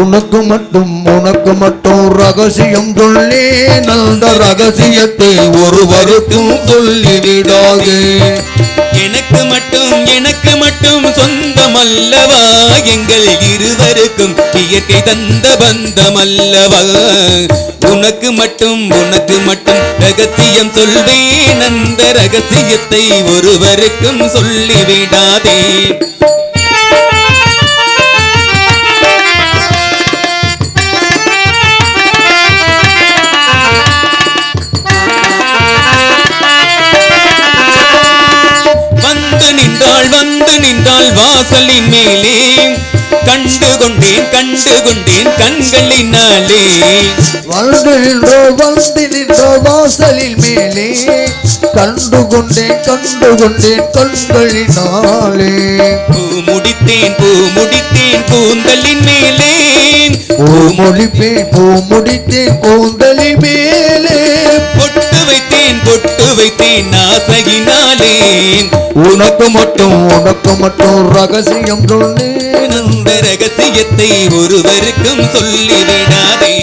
உனக்கு மட்டும் உனக்கு மட்டும் ரகசியம் சொல்லி நல்ல ரகசியத்தை ஒருவருக்கும் சொல்லிவிடாதே. எனக்கு மட்டும் எனக்கு மட்டும் சொந்தம் அல்லவா எங்கள் இருவருக்கும் இயற்கை தந்த பந்தம் அல்லவா உனக்கு மட்டும் உனக்கு மட்டும் ரகசியம் சொல்வேன். அந்த ரகசியத்தை ஒருவருக்கும் சொல்லிவிடாதே. வந்து நின்றாள் வாசலின் மேலே. கண்டு கொண்டேன் கண்டு கொண்டேன் கண்களினாலே. வந்து நின்றோ வந்து நின்றோ வாசலில் மேலே. கண்டு கொண்டேன் கண்டு கொண்டேன் கண்களினாலே. பூ முடித்தேன் பூ முடித்தேன் கூந்தலின் மேலே. பூ முடிப்பேன் பூ முடித்தேன் கூந்தலின் மேலே. பொட்டு வைத்தேன் ஆசையினாலே உனக்கு மட்டும் உனக்கு மட்டும் ரகசியம் சொன்னேன் அந்த ரகசியத்தை ஒருவருக்கும் சொல்லிவிடாதே.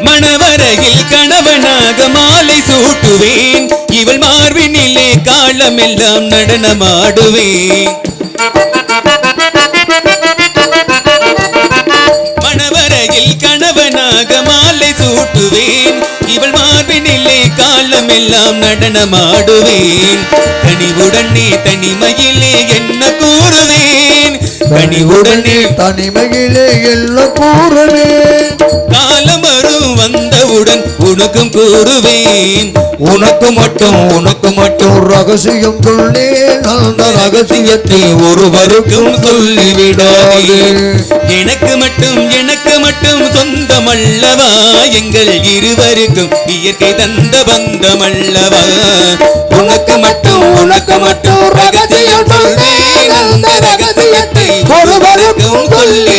மணவரையில் கணவனாக மாலை சூட்டுவேன். இவள் மார்பினிலே காலமெல்லாம் நடனமாடுவேன் மணவரையில் கணவனாக மாலை சூட்டுவேன். இவள் மார்பினிலே காலமெல்லாம் நடனமாடுவேன். கனிவுடனே தனிமையிலே என்ன கூறுவேன்? கனிவுடனே தனிமையிலே எல்லாம் கூறுவேன்? காலம் வரும் வந்தவுடன் உனக்கும் கூறுவேன். உனக்கு மட்டும் உனக்கு மட்டும் ரகசியம் சொன்னேன் அந்த ரகசியத்தை ஒருவருக்கும் சொல்லிவிடாதே. எனக்கு மட்டும் எனக்கு மட்டும் சொந்தம் அல்லவா எங்கள் இருவருக்கும் இயற்கை தந்த பந்தம் அல்லவா உனக்கு மட்டும் உனக்கு மட்டும் ரகசியம் சொல்வேன் அந்த ரகசியத்தை ஒருவருக்கும் சொல்லி